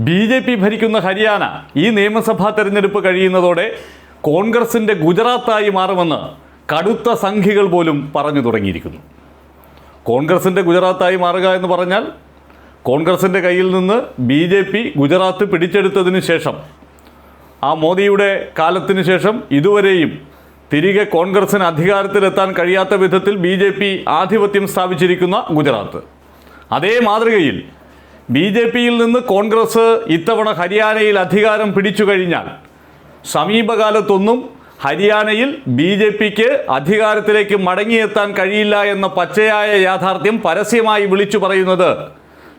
B J P ഭരിക്കുന്ന ഹരിയാന ഈ നിയമസഭാ തെരഞ്ഞെടുപ്പ് കഴിയുന്നതോടെ കോൺഗ്രസിന്റെ ഗുജറാത്തായി മാറുമെന്ന് കടുത്ത സംഖ്യകൾ പോലും പറഞ്ഞു തുടങ്ങിയിരിക്കുന്നു. കോൺഗ്രസിന്റെ ഗുജറാത്തായി മാറുക എന്ന് പറഞ്ഞാൽ കോൺഗ്രസിന്റെ കയ്യിൽ നിന്ന് ബി ജെ പി ഗുജറാത്ത് പിടിച്ചെടുത്തതിന് ശേഷം ആ മോദിയുടെ കാലത്തിന് ശേഷം ഇതുവരെയും തിരികെ കോൺഗ്രസിന് അധികാരത്തിലെത്താൻ കഴിയാത്ത വിധത്തിൽ ബി ജെ പി ആധിപത്യം സ്ഥാപിച്ചിരിക്കുന്ന ഗുജറാത്ത്. അതേ മാതൃകയിൽ ബി ജെ പിയിൽ നിന്ന് കോൺഗ്രസ് ഇത്തവണ ഹരിയാനയിൽ അധികാരം പിടിച്ചു കഴിഞ്ഞാൽ സമീപകാലത്തൊന്നും ഹരിയാനയിൽ ബി ജെ പിക്ക് അധികാരത്തിലേക്ക് മടങ്ങിയെത്താൻ കഴിയില്ല എന്ന പച്ചയായ യാഥാർത്ഥ്യം പരസ്യമായി വിളിച്ചു പറയുന്നത്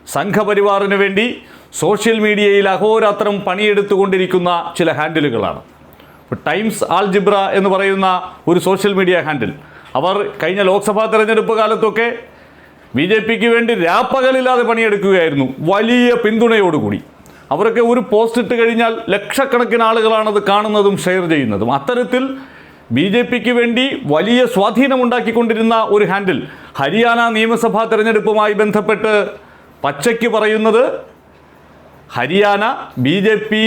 സംഘപരിവാറിന് വേണ്ടി സോഷ്യൽ മീഡിയയിൽ അഹോരാത്രം പണിയെടുത്തുകൊണ്ടിരിക്കുന്ന ചില ഹാൻഡിലുകളാണ്. ടൈംസ് ടൈംസ് ആൽജിബ്ര എന്ന് പറയുന്ന ഒരു സോഷ്യൽ മീഡിയ ഹാൻഡിൽ. അവർ കഴിഞ്ഞ ലോക്സഭാ തെരഞ്ഞെടുപ്പ് കാലത്തൊക്കെ ബി ജെ പിക്ക് വേണ്ടി രാപ്പകലില്ലാതെ പണിയെടുക്കുകയായിരുന്നു വലിയ പിന്തുണയോടുകൂടി. അവരൊക്കെ ഒരു പോസ്റ്റ് ഇട്ട് കഴിഞ്ഞാൽ ലക്ഷക്കണക്കിന് ആളുകളാണത് കാണുന്നതും ഷെയർ ചെയ്യുന്നതും. അത്തരത്തിൽ ബി ജെ പിക്ക് വേണ്ടി വലിയ സ്വാധീനമുണ്ടാക്കിക്കൊണ്ടിരുന്ന ഒരു ഹാൻഡിൽ ഹരിയാന നിയമസഭാ തെരഞ്ഞെടുപ്പുമായി ബന്ധപ്പെട്ട് പച്ചയ്ക്ക് പറയുന്നത് ഹരിയാന ബി ജെ പി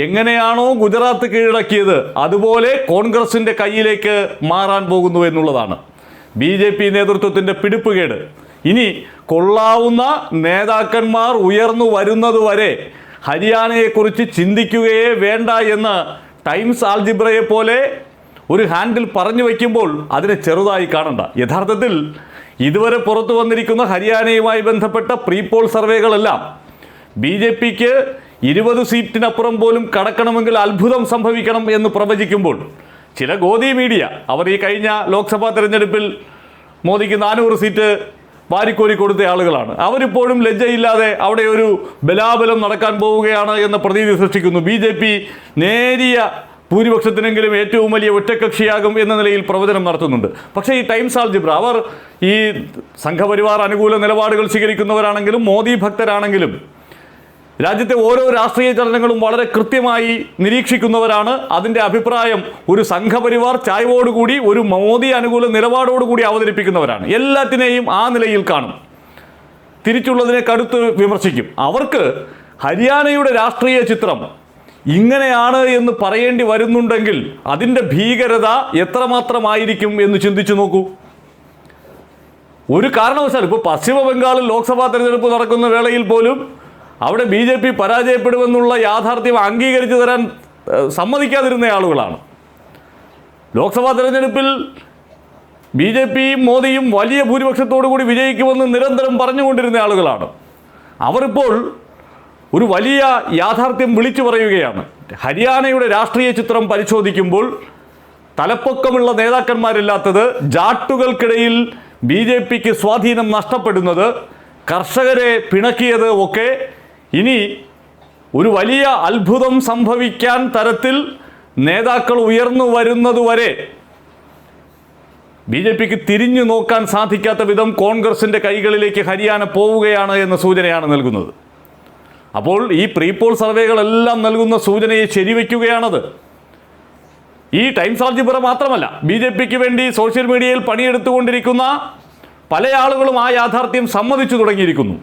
എങ്ങനെയാണോ ഗുജറാത്ത് കീഴടക്കിയത് അതുപോലെ കോൺഗ്രസിന്റെ കയ്യിലേക്ക് മാറാൻ പോകുന്നു എന്നുള്ളതാണ്. ബി ജെ പി നേതൃത്വത്തിന്റെ പിടിപ്പുകേട്. ഇനി കൊള്ളാവുന്ന നേതാക്കന്മാർ ഉയർന്നു വരുന്നതുവരെ ഹരിയാനയെക്കുറിച്ച് ചിന്തിക്കുകയേ വേണ്ട എന്ന് ടൈംസ് ആൽജിബ്രയെ പോലെ ഒരു ഹാൻഡിൽ പറഞ്ഞു വയ്ക്കുമ്പോൾ അതിനെ ചെറുതായി കാണണ്ട. യഥാർത്ഥത്തിൽ ഇതുവരെ പുറത്തു വന്നിരിക്കുന്ന ഹരിയാനയുമായി ബന്ധപ്പെട്ട പ്രീപോൾ സർവേകളെല്ലാം ബി ജെ പിക്ക് ഇരുപത് സീറ്റിനപ്പുറം പോലും കടക്കണമെങ്കിൽ അത്ഭുതം സംഭവിക്കണം എന്ന് പ്രവചിക്കുമ്പോൾ ചില ഗോദി മീഡിയ അവർ ഈ കഴിഞ്ഞ ലോക്സഭാ തെരഞ്ഞെടുപ്പിൽ മോദിക്ക് നാനൂറ് സീറ്റ് വാരിക്കോരി കൊടുത്ത ആളുകളാണ്. അവരിപ്പോഴും ലജ്ജയില്ലാതെ അവിടെ ഒരു ബലാബലം നടക്കാൻ പോവുകയാണ് എന്ന പ്രതീതി സൃഷ്ടിക്കുന്നു. ബി ജെ പി നേരിയ ഭൂരിപക്ഷത്തിനെങ്കിലും ഏറ്റവും വലിയ ഒറ്റക്കക്ഷിയാകും എന്ന നിലയിൽ പ്രവചനം നടത്തുന്നുണ്ട്. പക്ഷേ ഈ ടൈംസ് ആൾജിബ്ര അവർ ഈ സംഘപരിവാർ അനുകൂല നിലപാടുകൾ സ്വീകരിക്കുന്നവരാണെങ്കിലും മോദി ഭക്തരാണെങ്കിലും രാജ്യത്തെ ഓരോ രാഷ്ട്രീയ ചലനങ്ങളും വളരെ കൃത്യമായി നിരീക്ഷിക്കുന്നവരാണ്. അതിന്റെ അഭിപ്രായം ഒരു സംഘപരിവാർ ചായ്വോടുകൂടി ഒരു മോദി അനുകൂല നിലപാടോടുകൂടി അവതരിപ്പിക്കുന്നവരാണ്. എല്ലാത്തിനെയും ആ നിലയിൽ കാണും. തിരിച്ചുള്ളതിനെ കടുത്ത് വിമർശിക്കും. അവർക്ക് ഹരിയാനയുടെ രാഷ്ട്രീയ ചിത്രം ഇങ്ങനെയാണ് എന്ന് പറയേണ്ടി വരുന്നുണ്ടെങ്കിൽ അതിന്റെ ഭീകരത എത്രമാത്രമായിരിക്കും എന്ന് ചിന്തിച്ചു നോക്കൂ. ഒരു കാരണവശാലും ഇപ്പോൾ പശ്ചിമ ബംഗാളിൽ ലോക്സഭാ തെരഞ്ഞെടുപ്പ് നടക്കുന്ന വേളയിൽ പോലും അവിടെ ബി ജെ പി പരാജയപ്പെടുമെന്നുള്ള യാഥാർത്ഥ്യം അംഗീകരിച്ചു തരാൻ സമ്മതിക്കാതിരുന്ന ആളുകളാണ്. ലോക്സഭാ തെരഞ്ഞെടുപ്പിൽ ബി ജെ പിയും മോദിയും വലിയ ഭൂരിപക്ഷത്തോടു കൂടി വിജയിക്കുമെന്ന് നിരന്തരം പറഞ്ഞുകൊണ്ടിരുന്ന ആളുകളാണ്. അവരിപ്പോൾ ഒരു വലിയ യാഥാർത്ഥ്യം വിളിച്ചു പറയുകയാണ്. ഹരിയാനയുടെ രാഷ്ട്രീയ ചിത്രം പരിശോധിക്കുമ്പോൾ തലപ്പൊക്കമുള്ള നേതാക്കന്മാരില്ലാത്തത് ജാട്ടുകൾക്കിടയിൽ ബി ജെ പിക്ക് സ്വാധീനം നഷ്ടപ്പെടുന്നത് കർഷകരെ പിണക്കിയത് ഒക്കെ ഇനി ഒരു വലിയ അത്ഭുതം സംഭവിക്കാൻ തരത്തിൽ നേതാക്കൾ ഉയർന്നു വരുന്നതുവരെ ബി ജെ പിക്ക് തിരിഞ്ഞു നോക്കാൻ സാധിക്കാത്ത വിധം കോൺഗ്രസിന്റെ കൈകളിലേക്ക് ഹരിയാന പോവുകയാണ് എന്ന സൂചനയാണ് നൽകുന്നത്. അപ്പോൾ ഈ പ്രീപോൾ സർവേകളെല്ലാം നൽകുന്ന സൂചനയെ ശരിവയ്ക്കുകയാണത് ഈ ടൈംസ് ഓഫ് ആൾജിബ്ര മാത്രമല്ല ബി ജെ പിക്ക് വേണ്ടി സോഷ്യൽ മീഡിയയിൽ പണിയെടുത്തുകൊണ്ടിരിക്കുന്ന പല ആളുകളും ആ യാഥാർത്ഥ്യം സമ്മതിച്ചു തുടങ്ങിയിരിക്കുന്നു.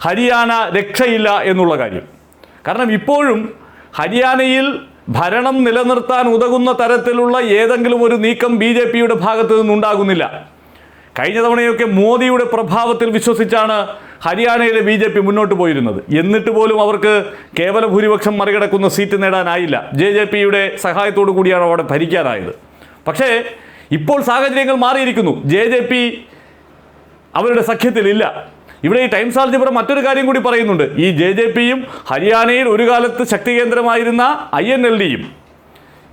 ഹരിയാന രക്ഷയില്ല എന്നുള്ള കാര്യം. കാരണം ഇപ്പോഴും ഹരിയാനയിൽ ഭരണം നിലനിർത്താൻ ഉതകുന്ന തരത്തിലുള്ള ഏതെങ്കിലും ഒരു നീക്കം ബി ജെ പിയുടെ ഭാഗത്തു നിന്നുണ്ടാകുന്നില്ല. കഴിഞ്ഞ തവണയൊക്കെ മോദിയുടെ പ്രഭാവത്തിൽ വിശ്വസിച്ചാണ് ഹരിയാനയിലെ ബി ജെ പി മുന്നോട്ട് പോയിരുന്നത്. എന്നിട്ട് പോലും അവർക്ക് കേവല ഭൂരിപക്ഷം മറികടക്കുന്ന സീറ്റ് നേടാനായില്ല. ജെ ജെ പിയുടെ സഹായത്തോടു കൂടിയാണ് അവിടെ ഭരിക്കാനായത്. പക്ഷേ ഇപ്പോൾ സാഹചര്യങ്ങൾ മാറിയിരിക്കുന്നു. ജെ ജെ പി അവരുടെ സഖ്യത്തിലില്ല. ഇവിടെ ഈ ടൈംസ് ആൾജിബ്ര മറ്റൊരു കാര്യം കൂടി പറയുന്നുണ്ട്. ഈ ജെ ജെ പിയും ഹരിയാനയിൽ ഒരു കാലത്ത് ശക്തി കേന്ദ്രമായിരുന്ന ഐ എൻ എൽ ഡിയും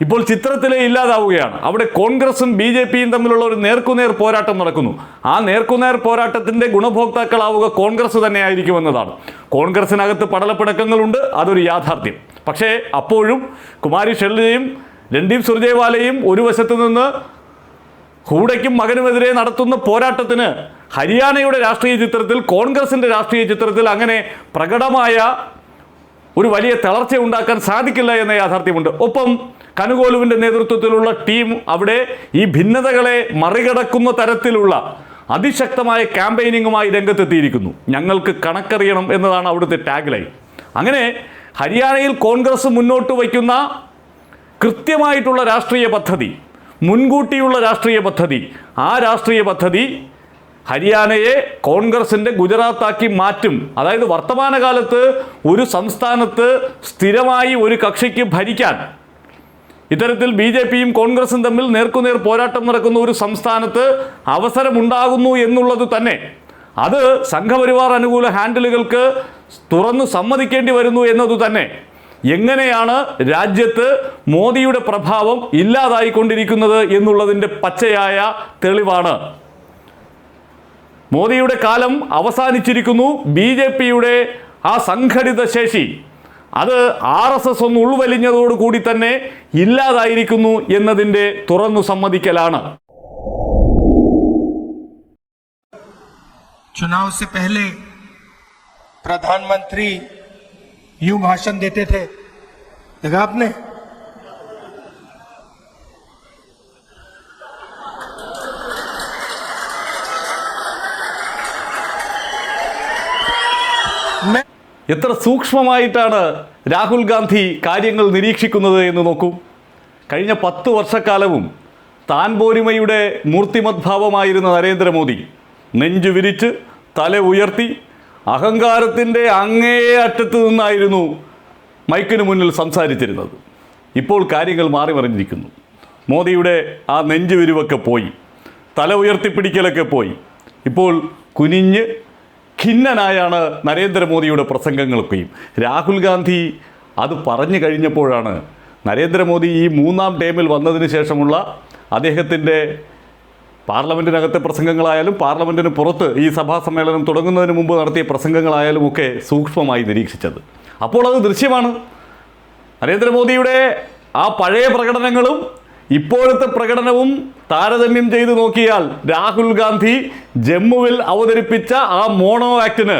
ഇപ്പോൾ ചിത്രത്തിലെ ഇല്ലാതാവുകയാണ്. അവിടെ കോൺഗ്രസും ബി ജെ പിയും തമ്മിലുള്ള ഒരു നേർക്കുനേർ പോരാട്ടം നടക്കുന്നു. ആ നേർക്കുനേർ പോരാട്ടത്തിന്റെ ഗുണഭോക്താക്കളാവുക കോൺഗ്രസ് തന്നെയായിരിക്കുമെന്നതാണ് കോൺഗ്രസിനകത്ത് പടലപ്പിടക്കങ്ങളുണ്ട് അതൊരു യാഥാർത്ഥ്യം. പക്ഷേ അപ്പോഴും കുമാരി ഷെൽജയും രൺദീപ് സുർജേവാലയും ഒരു വശത്തു നിന്ന് ഹൂഡയ്ക്കും മകനുമെതിരെ നടത്തുന്ന പോരാട്ടത്തിന് ഹരിയാനയുടെ രാഷ്ട്രീയ ചിത്രത്തിൽ കോൺഗ്രസിന്റെ രാഷ്ട്രീയ ചിത്രത്തിൽ അങ്ങനെ പ്രകടമായ ഒരു വലിയ തളർച്ച ഉണ്ടാക്കാൻ സാധിക്കില്ല എന്ന യാഥാർത്ഥ്യമുണ്ട്. ഒപ്പം കനുകോലുവിന്റെ നേതൃത്വത്തിലുള്ള ടീം അവിടെ ഈ ഭിന്നതകളെ മറികടക്കുന്ന തരത്തിലുള്ള അതിശക്തമായ ക്യാമ്പയിനിങ്ങുമായി രംഗത്തെത്തിയിരിക്കുന്നു. ഞങ്ങൾക്ക് കണക്കറിയണം എന്നതാണ് അവിടുത്തെ ടാഗ് ലൈൻ അങ്ങനെ ഹരിയാനയിൽ കോൺഗ്രസ് മുന്നോട്ട് വയ്ക്കുന്ന കൃത്യമായിട്ടുള്ള രാഷ്ട്രീയ പദ്ധതി മുൻകൂട്ടിയുള്ള രാഷ്ട്രീയ പദ്ധതി ആ രാഷ്ട്രീയ പദ്ധതി ഹരിയാനയെ കോൺഗ്രസിന്റെ ഗുജറാത്താക്കി മാറ്റും. അതായത് വർത്തമാനകാലത്ത് ഒരു സംസ്ഥാനത്ത് സ്ഥിരമായി ഒരു കക്ഷിക്ക് ഭരിക്കാൻ. ഇത്തരത്തിൽ ബി ജെ പിയും കോൺഗ്രസും തമ്മിൽ നേർക്കുനേർ പോരാട്ടം നടക്കുന്ന ഒരു സംസ്ഥാനത്ത് അവസരമുണ്ടാകുന്നു എന്നുള്ളത് തന്നെ. അത് സംഘപരിവാർ അനുകൂല ഹാൻഡിലുകൾക്ക് തുറന്ന് സമ്മതിക്കേണ്ടി വരുന്നു എന്നതു തന്നെ. എങ്ങനെയാണ് രാജ്യത്ത് മോദിയുടെ പ്രഭാവം ഇല്ലാതായിക്കൊണ്ടിരിക്കുന്നത് എന്നുള്ളതിന്റെ പച്ചയായ തെളിവാണ്. മോദിയുടെ കാലം അവസാനിച്ചിരിക്കുന്നു ബി ജെ പിയുടെ ആ സംഘടിത ശേഷി അത് ആർ എസ് എസ് ഒന്ന് ഉൾവലിഞ്ഞതോടുകൂടി തന്നെ ഇല്ലാതായിരിക്കുന്നു എന്നതിൻ്റെ തുറന്നു സമ്മതിക്കലാണ് चुनाव से पहले प्रधानमंत्री यूं भाषण देते थे देखा आपने എത്ര സൂക്ഷ്മമായിട്ടാണ് രാഹുൽ ഗാന്ധി കാര്യങ്ങൾ നിരീക്ഷിക്കുന്നത് എന്ന് നോക്കൂ. കഴിഞ്ഞ പത്ത് വർഷക്കാലവും താൻ പോരിമയുടെ മൂർത്തിമദ്ഭാവമായിരുന്ന നരേന്ദ്രമോദി നെഞ്ചു വിരിച്ച് തല ഉയർത്തി അഹങ്കാരത്തിന്റെ അങ്ങേ അറ്റത്ത് നിന്നായിരുന്നു മൈക്കിന് മുന്നിൽ സംസാരിച്ചിരുന്നത്. ഇപ്പോൾ കാര്യങ്ങൾ മാറി മറിഞ്ഞിരിക്കുന്നു. മോദിയുടെ ആ നെഞ്ചുവിരിവൊക്കെ പോയി. തല ഉയർത്തിപ്പിടിക്കലൊക്കെ പോയി. ഇപ്പോൾ കുനിഞ്ഞ് ഖിന്നനായാണ് നരേന്ദ്രമോദിയുടെ പ്രസംഗങ്ങളൊക്കെയും. രാഹുൽ ഗാന്ധി അത് പറഞ്ഞു കഴിഞ്ഞപ്പോഴാണ് നരേന്ദ്രമോദി ഈ മൂന്നാം ടേമിൽ വന്നതിന് ശേഷമുള്ള അദ്ദേഹത്തിന്റെ പാർലമെന്റിനകത്തെ പ്രസംഗങ്ങളായാലും പാർലമെന്റിന് പുറത്ത് ഈ സഭാ സമ്മേളനം തുടങ്ങുന്നതിന് മുമ്പ് നടത്തിയ പ്രസംഗങ്ങളായാലും ഒക്കെ സൂക്ഷ്മമായി നിരീക്ഷിച്ചത്. അപ്പോൾ അത് ദൃശ്യമാണ്. നരേന്ദ്രമോദിയുടെ ആ പഴയ പ്രകടനങ്ങളും ഇപ്പോഴത്തെ പ്രകടനവും താരതമ്യം ചെയ്തു നോക്കിയാൽ രാഹുൽ ഗാന്ധി ജമ്മുവിൽ അവതരിപ്പിച്ച ആ മോണോ ആക്ടിന്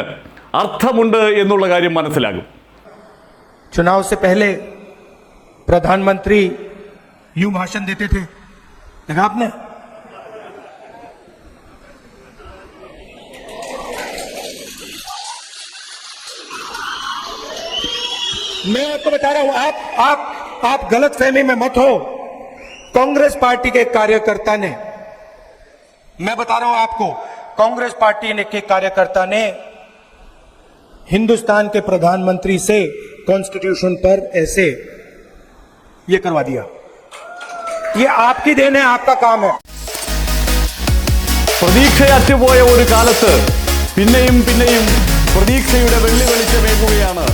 അർത്ഥമുണ്ട് എന്നുള്ള കാര്യം മനസ്സിലാകും चुनाव से पहले प्रधानमंत्री यूं भाषण देते थे देखा आपने मैं आपको बता रहा हूं आप आप आप गलत फहमी में मत हो कांग्रेस पार्टी के एक कार्यकर्ता ने मैं बता रहा हूं आपको कांग्रेस पार्टी ने के कार्यकर्ता ने हिंदुस्तान के प्रधानमंत्री से कॉन्स्टिट्यूशन पर ऐसे ये करवा दिया ये आपकी देन है आपका काम है പ്രതീക്ഷയറ്റുപോയ ഒരു കാലത്ത് പിന്നെയും പിന്നെയും പ്രതീക്ഷയുടെ വെള്ളി വെളിച്ചമേകുകയാണ്